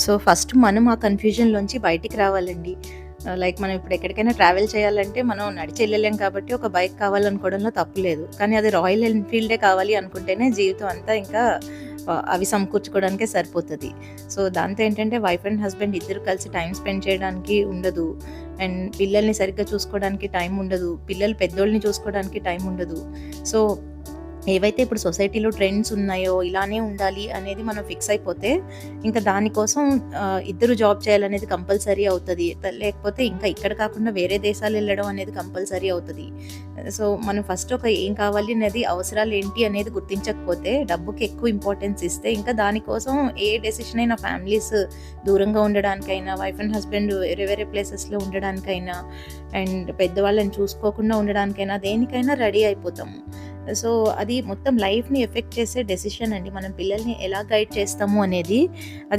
So first మనం ఆ కన్ఫ్యూజన్‌లోంచి బయటికి రావాలండి. లైక్ మనం ఇప్పుడు ఎక్కడికైనా ట్రావెల్ చేయాలంటే మనం నడిచి వెళ్ళలేం కాబట్టి ఒక బైక్ కావాలనుకోవడంలో తప్పు లేదు. కానీ అది రాయల్ ఎన్‌ఫీల్డే కావాలి అనుకుంటేనే జీవితం అంతా ఇంకా అవి సమకూర్చుకోవడానికే సరిపోతుంది సో దాంతో ఏంటంటే వైఫ్ అండ్ హస్బెండ్ ఇద్దరు కలిసి టైం స్పెండ్ చేయడానికి ఉండదు. అండ్ పిల్లల్ని సరిగ్గా చూసుకోవడానికి టైం ఉండదు. పిల్లలు పెద్దోళ్ళని చూసుకోవడానికి టైం ఉండదు. సో ఏవైతే ఇప్పుడు సొసైటీలో ట్రెండ్స్ ఉన్నాయో ఇలానే ఉండాలి అనేది మనం ఫిక్స్ అయిపోతే ఇంకా దానికోసం ఇద్దరు జాబ్ చేయాలనేది కంపల్సరీ అవుతుంది లేకపోతే ఇంకా ఇక్కడ కాకుండా వేరే దేశాలు వెళ్ళడం అనేది కంపల్సరీ అవుతుంది సో మనం ఫస్ట్ ఒక ఏం కావాలి అనేది అవసరాలు ఏంటి అనేది గుర్తించకపోతే డబ్బుకి ఎక్కువ ఇంపార్టెన్స్ ఇస్తే ఇంకా దానికోసం ఏ డెసిషన్ అయినా ఫ్యామిలీస్ దూరంగా ఉండడానికైనా వైఫ్ అండ్ హస్బెండ్ వేరే వేరే ప్లేసెస్‌లో ఉండడానికైనా అండ్ పెద్దవాళ్ళని చూసుకోకుండా ఉండడానికైనా దేనికైనా రెడీ అయిపోతాము. సో అది మొత్తం లైఫ్‌ని ఎఫెక్ట్ చేసే డెసిషన్ అండి. మనం పిల్లల్ని ఎలా గైడ్ చేస్తాము అనేది అది